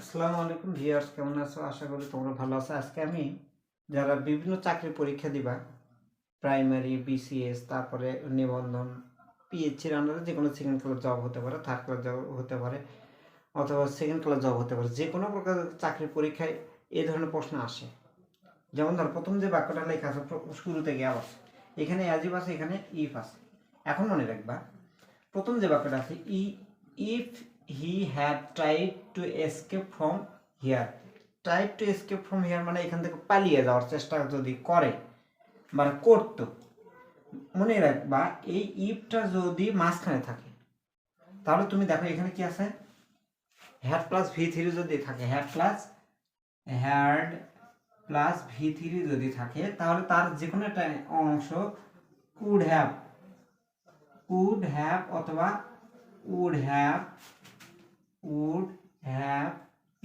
আসসালামু আলাইকুম ভিউয়ার্স, কেমন আছো? আশা করি তোমরা ভালো আছো। আজকে আমি যারা বিভিন্ন চাকরির পরীক্ষা দিবা প্রাইমারি বিসিএস তারপরে নিবন্ধন পিএইচসির আন্ডারে যে কোনো সেকেন্ড ক্লাস জব হতে পারে থার্ড ক্লাস জব হতে পারে, অথবা সেকেন্ড ক্লাস জব হতে পারে, যে কোনো প্রকার চাকরির পরীক্ষায় এই ধরনের প্রশ্ন আসে। যেমন ধর, প্রথম যে বাক্যটা লেখা আছে শুরুতে গিয়ে আবার এখানে অ্যাজিভ আছে, এখানে ইফ আছে। এখন মনে রাখবা, প্রথম যে বাক্যটা আছে, ই if he had tried to escape from here tried to escape from here মানে এখান থেকে পালিয়ে যাওয়ার চেষ্টা যদি করে মানে করতো। মনে রাখবা, এই ইফটা যদি মাঝখানে থাকে, তাহলে তুমি দেখো এখানে কি আছে? হ্যাড প্লাস ভি থ্রি যদি থাকে had plus had plus V three যদি থাকে, তাহলে তার যে কোনো একটা অংশ কুড হ্যাভ কুড হ্যাভ অথবা উড হ্যাভ উড হ্যাভ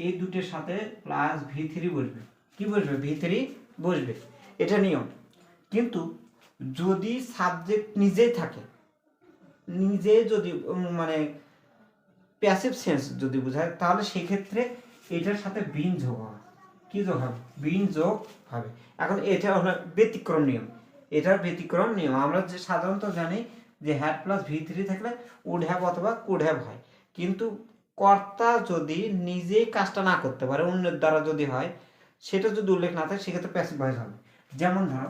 এই দুটোর সাথে প্লাস ভি থ্রি বসবে। কি বসবে? ভি থ্রি বসবে। এটা নিয়ম। কিন্তু যদি সাবজেক্ট নিজেই থাকে, নিজে যদি মানে প্যাসিভ সেন্স যদি বোঝায়, তাহলে সেক্ষেত্রে এটার সাথে বিন যোগ হবে। কি যোগ হবে? বিন যোগ হবে। এখন এটা হলো ব্যতিক্রম নিয়ম। এটার ব্যতিক্রম নিয়ম। আমরা যে সাধারণত জানি যে হ্যাড প্লাস ভি থ্রি থাকলে উড হ্যাভ অথবা কুড হ্যাভ হয়। কিন্তু কর্তা যদি নিজেই কাজটা না করতে পারে, অন্যের দ্বারা যদি হয়, সেটা যদি উল্লেখ না থাকে, সেক্ষেত্রে প্যাসিভ ভয়েস হবে। যেমন ধরো,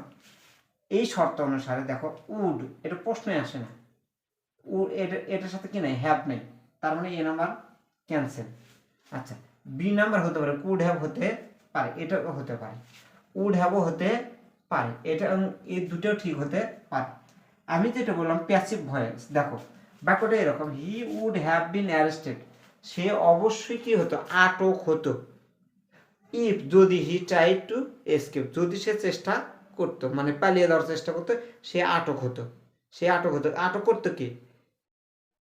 এই শর্ত অনুসারে দেখো উড এটা প্রশ্নই আসে না। উড এটা, এটার সাথে কি নাই? হ্যাভ নেই। তার মানে এ নাম্বার ক্যান্সেল আচ্ছা বি নাম্বার হতে পারে কুড হ্যাভ হতে পারে এটা হতে পারে। উড হ্যাভও হতে পারে, এটা এই দুটোও ঠিক হতে পারে। আমি যেটা বললাম প্যাসিভ ভয়েস দেখো বাক্যটা এরকম he would have been arrested সে অবশ্যই কি হতো? আটক হতো। ইফ যদি হি ট্রাই টু এসকেপ যদি সে চেষ্টা করতো মানে পালিয়ে দেওয়ার চেষ্টা করতো, সে আটক হতো। সে আটক হতো। আটক করতো কি?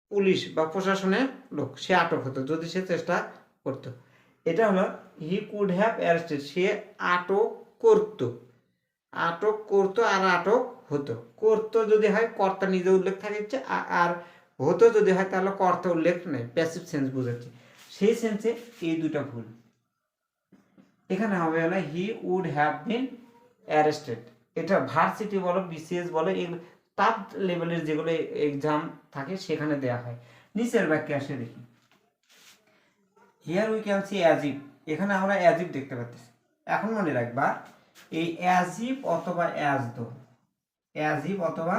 পুলিশ বা প্রশাসনের লোক, সে আটক হতো যদি সে চেষ্টা করতো। এটা হলো হি কুড হ্যাভ অ্যারেস্টেড সে আটক করতো। আটক করতো আর আটক হতো। করতো যদি হয়, কর্তা নিজে উল্লেখ থাকে আর হতো যদি হয় তাহলে কর্তা উল্লেখ নেই প্যাসিভ সেন্স বোঝাচ্ছে। সেই সেন্সে এই দুটা ভুল। এখানে হবে হলো he would have been arrested এটা ভার্সিটি বলো বিসিএস বলো এগুলো টপ লেভেলের যেগুলো এক্সাম থাকে সেখানে দেয়া হয়। নিচের বাক্যে আসে দেখি। Here we can see achieve এখানে আমরা অ্যাজিভ দেখতে পাচ্ছি। এখন মনে রাখবা, এই অ্যাজিভ অথবা অ্যাজদো অ্যাজিভ অথবা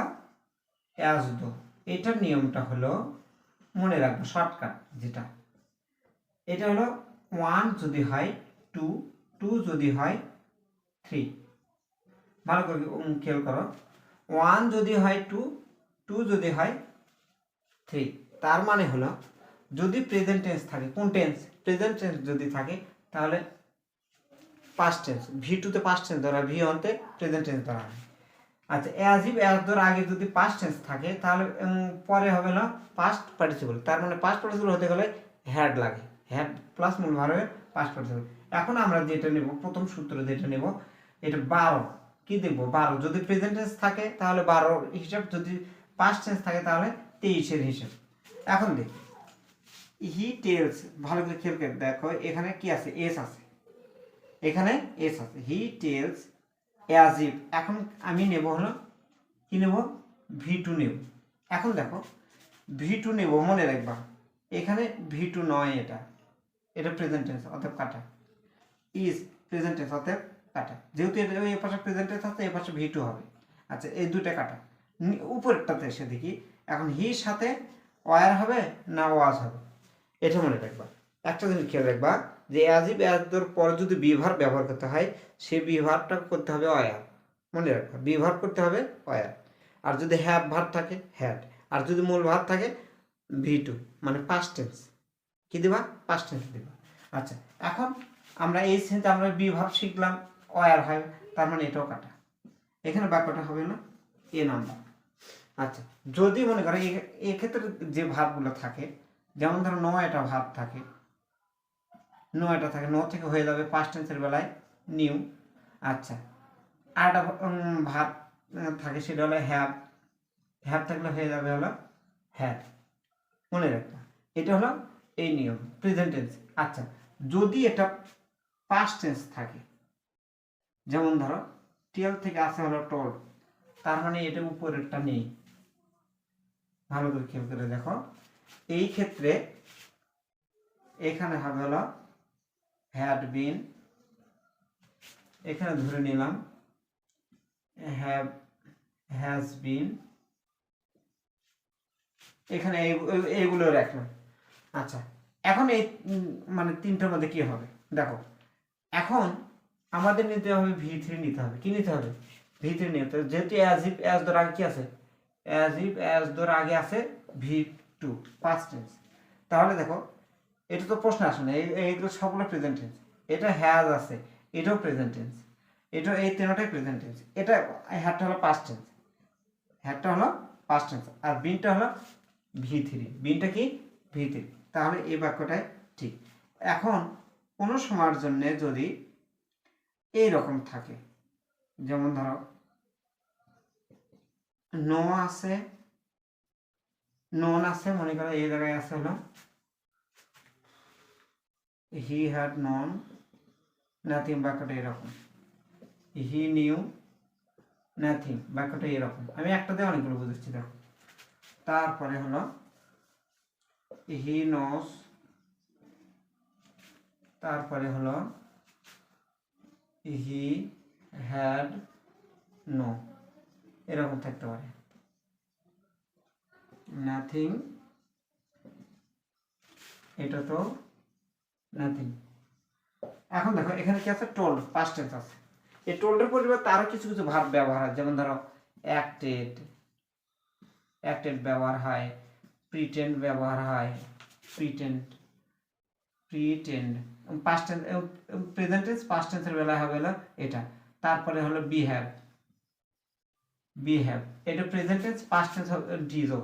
অ্যাজদো এটার নিয়মটা হলো মনে রাখব শর্টকাট যেটা। এটা হলো ওয়ান যদি হয় টু টু যদি হয় থ্রি ভালো করে খেয়াল করো। ওয়ান যদি হয় টু টু যদি হয় থ্রি তার মানে হলো যদি প্রেজেন্ট টেন্স থাকে, কোন টেন্স প্রেজেন্ট টেন্স যদি থাকে, তাহলে পাস্ট টেন্স ভি টুতে পাস্ট টেন্স ধরা ভি অন্তে প্রেজেন্ট টেন্স ধরা হয়। আচ্ছা অ্যাজ ইফ অ্যাজ ধর আগে যদি পাস্ট টেন্স থাকে, তাহলে পরে হবে না পাস্ট পার্টিসিপল তার মানে পাস্ট পার্টিসিপল হতে গেলে হ্যাড লাগে। হ্যাড প্লাস মূল ভার হয়ে পাস্ট পার্টিসিপল এখন আমরা যেটা নেব, প্রথম সূত্র যেটা নেব, এটা বারো। কি দেখব? বারো। যদি প্রেজেন্ট টেন্স থাকে, তাহলে বারো হিসাব। যদি পাস্ট টেন্স থাকে, তাহলে তেইশের হিসাব। এখন দেখ হি টেলস ভালো করে খেয়াল করে। দেখো, এখানে কি আছে? এস আছে। এখানে এস আছে। হি টেলস অ্যাজ ইফ এখন আমি নেব হলো, কি নেব? ভি টু নেব। এখন দেখো, ভি টু নেব, মনে রাখবা। এখানে ভি টু নয় এটা। এটা প্রেজেন্ট টেন্স অর্থাৎ কাটা। ইজ প্রেজেন্ট টেন্স অর্থাৎ কাটা। যেহেতু এটা এই পাশে প্রেজেন্ট টেন্স আছে এই পাশে ভি টু হবে। আচ্ছা এই দুটো কাটা। উপরেরটাতে এসে দেখি, এখন হির সাথে ওয়ার হবে না ওয়াজ হবে। এটা মনে রাখবা। একটা জিনিস খেয়াল রাখবা যে অ্যাজিভ অ্যাজদর পরে যদি বিভার ব্যবহার করতে হয়, সে বিভারটা করতে হবে অয়ার মনে রাখবা, বিভার করতে হবে অয়ার আর যদি হ্যাভ ভার থাকে হ্যাড আর যদি মূল ভার থাকে ভি টু মানে পাস্ট টেন্স কি দিবা? পাস্ট টেন্স দিবা। আচ্ছা এখন আমরা এই সেন্সে আমরা বিভাব শিখলাম, অয়ার হয়, তার মানে এটাও কাটা। এখানে বাক্যটা হবে না, এ নাম্বার আচ্ছা যদি মনে করো এক্ষেত্রে যে ভাবগুলো থাকে, যেমন ধরো নয়টা ভাব থাকে নয়টা থাকে, ন থেকে হয়ে যাবে পাস্ট টেন্সের বেলায় নিউ আচ্ছা। আরেকটা ভাব থাকে সেটা হলো হ্যাভ হ্যাভ থাকলে হয়ে যাবে হলো হ্যাভ মনে রাখবা এটা হলো এই নিয়ম প্রেজেন্ট টেন্স আচ্ছা যদি এটা পাস্ট টেন্স থাকে, যেমন ধরো টেল থেকে আসে হলো টোল তার মানে এটা উপরেরটা নেই। ভালো করে খেয়াল করে দেখো, এই ক্ষেত্রে এখানে হবে হলো হ্যাড বিন এখানে ধরে নিলাম হ্যাভ হ্যাজ বিন এখানে এই- এই- এইগুলো রাখলাম। আচ্ছা এখন এই মানে তিনটার মধ্যে কি হবে? দেখো, এখন আমাদের নিতে হবে ভি থ্রি নিতে হবে। কি নিতে হবে? ভি থ্রি নিতে হবে। যেহেতু অ্যাজ ইফ অ্যাজ ধর আগে কি আছে? অ্যাজ ইফ অ্যাজ ধর আগে আছে ভি টু পাস্ট টেন্স তাহলে দেখো এটা তো প্রশ্ন আসে না। এই- এইগুলো সবগুলো প্রেজেন্ট টেন্স এটা হ্যাজ আছে, এটাও প্রেজেন্ট টেন্স এটা এই তিনটাই প্রেজেন্ট টেন্স এটা হ্যাডটা হলো পাস্ট টেন্স হ্যাডটা হলো পাস্ট টেন্স আর বিনটা হলো ভি থ্রি বিনটা কি? ভি থ্রি তাহলে এই বাক্যটাই ঠিক। এখন কোনো সময়ের জন্য যদি এই রকম থাকে, যেমন ধরো নো আছে নন আছে, মনে করো এই জায়গায় আছে হলো হি হ্যাড নন নাথিং বাক্যটা এরকম। হি নিউ নাথিং বাক্যটা এরকম। আমি একটাতে অনেকগুলো বুঝেছি দেখো। তারপরে হলো হি নস তারপরে হলো হি হ্যাড নো এরকম থাকতে পারে। নাথিং এটা তো নাথিং এখন দেখো, এখানে কি আছে? টোল্ড পাস্ট আছে। এই টোল্ডের পরিবর্তে আরও কিছু কিছু ভাব ব্যবহার হয় যেমন ধরো অ্যাক্টেড অ্যাক্টেড ব্যবহার হয় প্রিটেন্ড ব্যবহার হয় pretend pretend past tense present tense বেলায় হবে হলো এটা। তারপরে হলো বিহ্যাভ বিহ্যাভ এটা প্রেজেন্ট টেন্স পাস্ট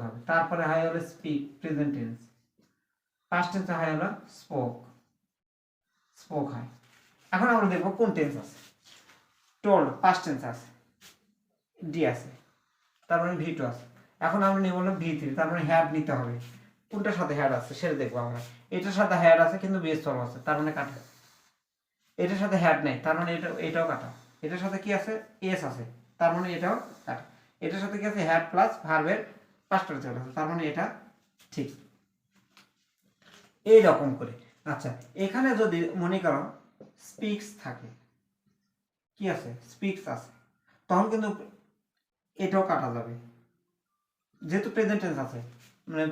হবে তারপরে হয় হলো speak present tense past tense হয় হলো স্পোক স্পোক হয়। এখন আমরা দেখব কোন টেন্স আছে। টোল্ড পাস্ট টেন্স আছে। ডি আছে। তার মানে ভি টু আছে। এখন আমরা নিয়ে বললাম ভি থ্রি তার মানে হ্যাড নিতে হবে। কোনটার সাথে হ্যাড আছে সেটা দেখব আমরা। এটার সাথে হ্যাড আছে কিন্তু বেস ফর্ম আছে, তার মানে কাটা। এটার সাথে হ্যাড নেই, তার মানে এটা, এটাও কাটা। এটার সাথে কি আছে? এস আছে, তার মানে এটাও কাটা। এটার সাথে কি আছে? হ্যাড প্লাস ভার্বের পাঁচটা চলে আছে, তার মানে এটা ঠিক। এই রকম করে। আচ্ছা এখানে যদি মনে করো স্পিক্স থাকে, কি আছে? স্পিক্স আছে। তখন কিন্তু এটাও কাটা যাবে। যেহেতু প্রেজেন্ট টেন্স আছে মানে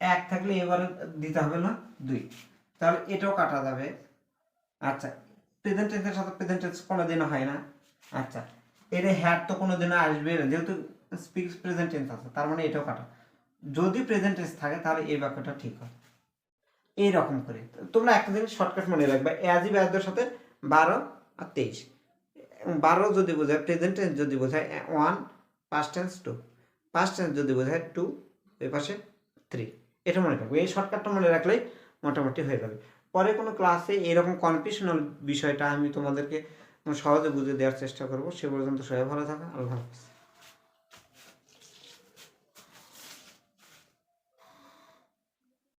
এক থাকলে এবারে দিতে হবে না, দুই। তাহলে এটাও কাটা যাবে। আচ্ছা প্রেজেন্ট টেন্সের সাথে প্রেজেন্ট টেন্স কোনোদিনও হয় না। আচ্ছা এটা হ্যাড তো কোনোদিনও আসবে না। যেহেতু স্পিক্স প্রেজেন্ট টেন্স আছে, তার মানে এটাও কাটা। যদি প্রেজেন্ট টেন্স থাকে, তাহলে এই বাক্যটা ঠিক হয়। এই রকম করে। তোমরা একটা জিনিস শর্টকাট মনে রাখবে অ্যাজি ব্যাজদের সাথে বারো আর তেইশ। বারো যদি বোঝায় প্রেজেন্ট যদি বোঝায় one past tense two past tense যদি বোঝায় টু ওই পাশে থ্রি এটা মনে রাখবে। এই শর্টকাটটা মনে রাখলেই মোটামুটি হয়ে যাবে। পরে কোনো ক্লাসে এরকম কনফিউশনাল বিষয়টা আমি তোমাদেরকে সহজে বুঝে দেওয়ার চেষ্টা করব। সে পর্যন্ত সবাই ভালো থাকা। আল্লাহ হাফিজ।